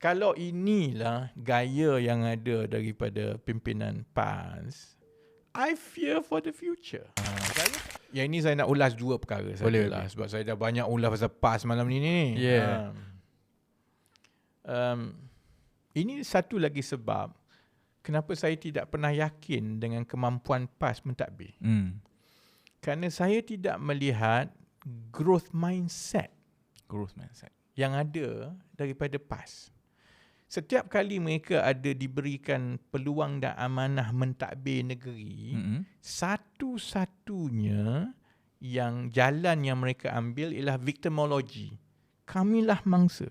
kalau inilah gaya yang ada daripada pimpinan PAS, I fear for the future. Gaya yang ini saya nak ulas dua perkara Boleh, sajalah sebab saya dah banyak ulas pasal PAS malam ni ni. Yeah. Um, um, ini satu lagi sebab kenapa saya tidak pernah yakin dengan kemampuan PAS mentadbir. Hmm. Kerana saya tidak melihat growth mindset Growth mindset. yang ada daripada PAS. Setiap kali mereka ada diberikan peluang dan amanah mentadbir negeri, Mm-hmm. satu-satunya yang jalan yang mereka ambil ialah victimology. Kamilah mangsa.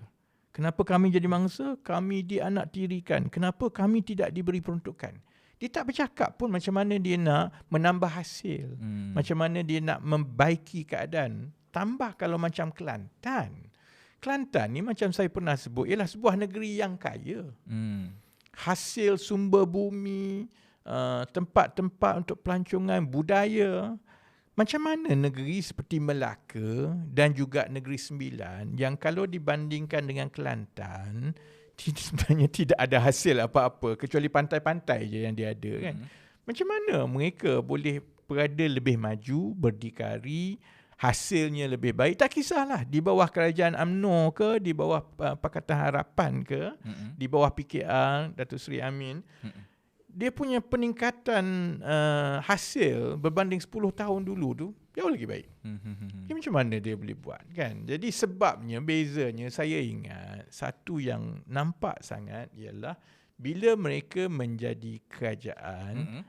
Kenapa kami jadi mangsa? Kami dianaktirikan. Kenapa kami tidak diberi peruntukan? Dia tak bercakap pun macam mana dia nak menambah hasil. Hmm. Macam mana dia nak membaiki keadaan. Tambah kalau macam Kelantan. Kelantan ni macam saya pernah sebut ialah sebuah negeri yang kaya. Hmm. Hasil sumber bumi, uh, tempat-tempat untuk pelancongan, budaya. Macam mana negeri seperti Melaka dan juga Negeri Sembilan yang kalau dibandingkan dengan Kelantan, sebenarnya tidak ada hasil apa-apa kecuali pantai-pantai je yang dia ada kan. Hmm. Macam mana mereka boleh berada lebih maju, berdikari, hasilnya lebih baik? Tak kisahlah di bawah kerajaan UMNO ke, di bawah uh, Pakatan Harapan ke, Mm-mm. di bawah PKR Datuk Seri Amin. Mm-mm. Dia punya peningkatan uh, hasil berbanding 10 tahun dulu tu jauh lagi baik. Hmm. Dia macam mana dia boleh buat kan? Jadi sebabnya bezanya saya ingat satu yang nampak sangat ialah bila mereka menjadi kerajaan, Mm-mm.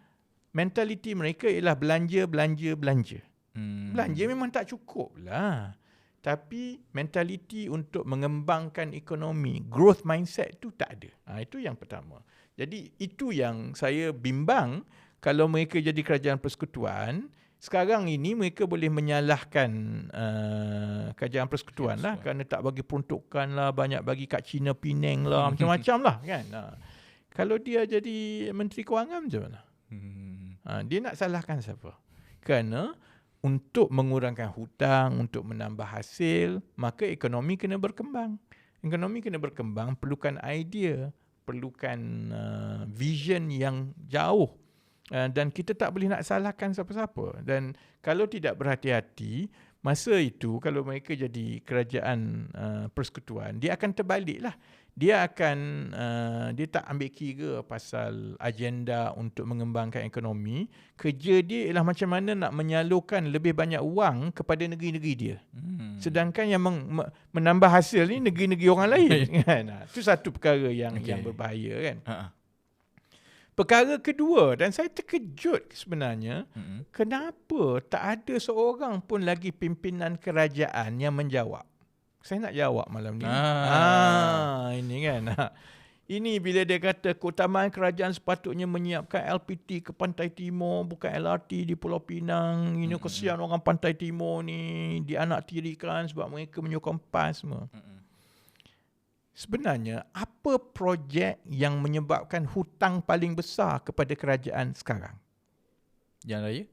mentaliti mereka ialah belanja, belanja, belanja. Hmm. Belanja memang tak cukup lah. Tapi mentaliti untuk mengembangkan ekonomi, growth mindset tu tak ada. Ha, itu yang pertama. Jadi itu yang saya bimbang kalau mereka jadi kerajaan persekutuan, sekarang ini mereka boleh menyalahkan uh, kerajaan persekutuan lah kerana tak bagi peruntukan lah, banyak bagi kat China Penang lah, macam-macam lah kan. Ha. Kalau dia jadi Menteri Kewangan macam mana? Hmm. Ha, dia nak salahkan siapa? Kerana untuk mengurangkan hutang, untuk menambah hasil, maka ekonomi kena berkembang. Ekonomi kena berkembang, perlukan idea, perlukan uh, vision yang jauh. Uh, dan kita tak boleh nak salahkan siapa-siapa. Dan kalau tidak berhati-hati, masa itu kalau mereka jadi kerajaan uh, persekutuan, dia akan terbaliklah. Dia akan uh, dia tak ambil kira pasal agenda untuk mengembangkan ekonomi. Kerja dia ialah macam mana nak menyalurkan lebih banyak wang kepada negeri-negeri dia. Hmm. Sedangkan yang meng, me- menambah hasil ni negeri-negeri orang lain kan. Ha, Itu satu perkara yang Okey. yang berbahaya kan. Ha. Perkara kedua dan saya terkejut sebenarnya Mm-mm. kenapa tak ada seorang pun lagi pimpinan kerajaan yang menjawab. Saya nak jawab malam ni. Ah. Ah, ini kan. Ini bila dia kata keutamaan kerajaan sepatutnya menyiapkan LPT ke Pantai Timur bukan LRT di Pulau Pinang. Ini Mm-mm. kesian orang Pantai Timur ni dianaktirikan sebab mereka menyokong PAS semua. Mm-mm. Sebenarnya apa projek yang menyebabkan hutang paling besar kepada kerajaan sekarang? Jalan raya?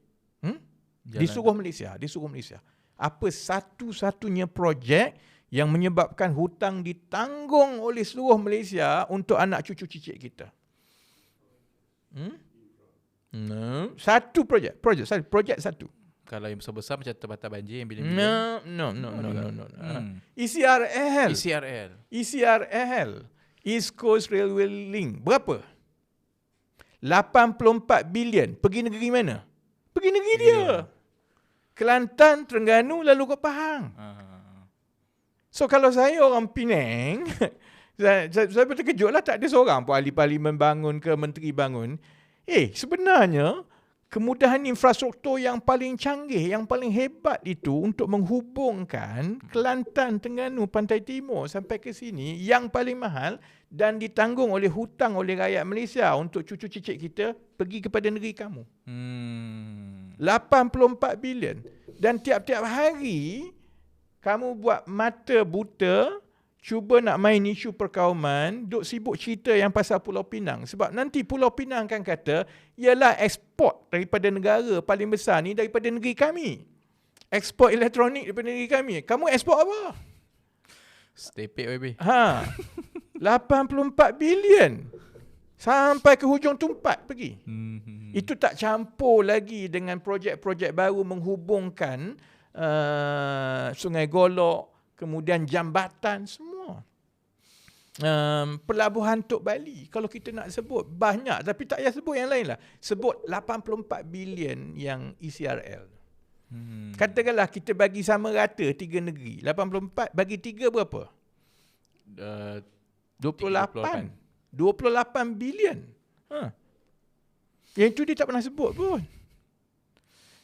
Hmm? Jalan Di seluruh Malaysia, di seluruh Malaysia. Apa satu-satunya projek yang menyebabkan hutang ditanggung oleh seluruh Malaysia untuk anak cucu cicit kita? Hmm? No. Satu projek, projek satu, projek satu. Kalau yang besar-besar macam tembatas banjir yang bila No, no, no, no, no, no. no. Hmm. E ECRL. ECRL. ECRL. East Coast Railway Link. Berapa? 84 bilion. Pergi negeri mana? Pergi negeri dia. Kelantan, Terengganu, lalu ke Pahang. Ah. So kalau saya orang Penang, saya, saya, saya pun terkejut lah tak ada seorang pun ahli parlimen bangun ke menteri bangun. Eh sebenarnya kemudahan infrastruktur yang paling canggih, yang paling hebat itu untuk menghubungkan Kelantan, Terengganu, Pantai Timur sampai ke sini yang paling mahal dan ditanggung oleh hutang oleh rakyat Malaysia untuk cucu cicit kita pergi kepada negeri kamu. Hmm. 84 bilion. Dan tiap-tiap hari kamu buat mata buta cuba nak main isu perkauman, duk sibuk cerita yang pasal Pulau Pinang. Sebab nanti Pulau Pinang akan kata, ialah ekspor daripada negara paling besar ni daripada negeri kami. Ekspor elektronik daripada negeri kami. Kamu ekspor apa? Stepek baby. Ha. 84 bilion. Sampai ke hujung tumpat pergi. Hmm. Itu tak campur lagi dengan projek-projek baru menghubungkan uh, Sungai Golok, kemudian jambatan semua. Um, pelabuhan Tok Bali kalau kita nak sebut banyak. Tapi tak payah sebut yang lain lah sebut 84 bilion yang ECRL Hmm. katakanlah kita bagi sama rata tiga negeri. 84 bagi tiga berapa? Uh, 28 28 bilion. Ha. yang itu dia tak pernah sebut pun.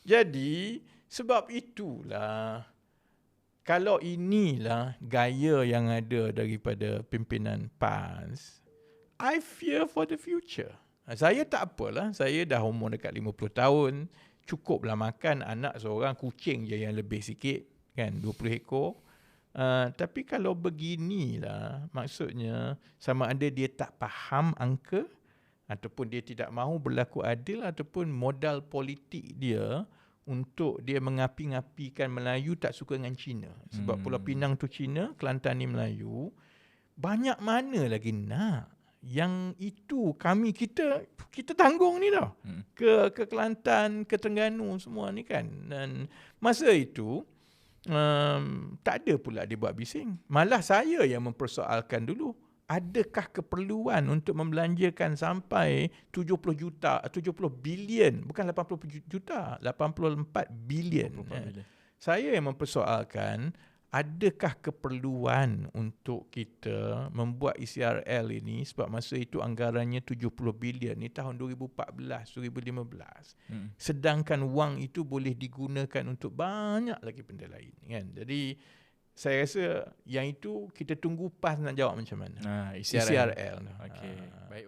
Jadi sebab itulah kalau inilah gaya yang ada daripada pimpinan PAS, I fear for the future. Saya tak apalah, saya dah umur dekat 50 tahun, cukuplah makan anak seorang kucing je yang lebih sikit, kan, 20 ekor. Uh, tapi kalau beginilah, maksudnya sama ada dia tak faham angka, ataupun dia tidak mahu berlaku adil, ataupun modal politik dia untuk dia mengapi-ngapikan Melayu tak suka dengan Cina. Sebab Hmm. Pulau Pinang tu Cina, Kelantan ni Melayu. Banyak mana lagi nak? Yang itu kami kita kita tanggung ni tau. Hmm. Ke ke Kelantan, ke Terengganu semua ni kan. Dan masa itu um, tak ada pula dia buat bising. Malah saya yang mempersoalkan dulu adakah keperluan untuk membelanjakan sampai 70 juta 70 bilion bukan 80 juta 84 bilion 24 eh. bilion. saya yang mempersoalkan adakah keperluan untuk kita membuat E ECRL ini sebab masa itu anggarannya 70 bilion ni tahun 2014 2015 Hmm. sedangkan wang itu boleh digunakan untuk banyak lagi benda lain kan jadi saya rasa yang itu kita tunggu PAS nak jawab macam mana Ah, E ECRL. ECRL Okey. Ah. Baik.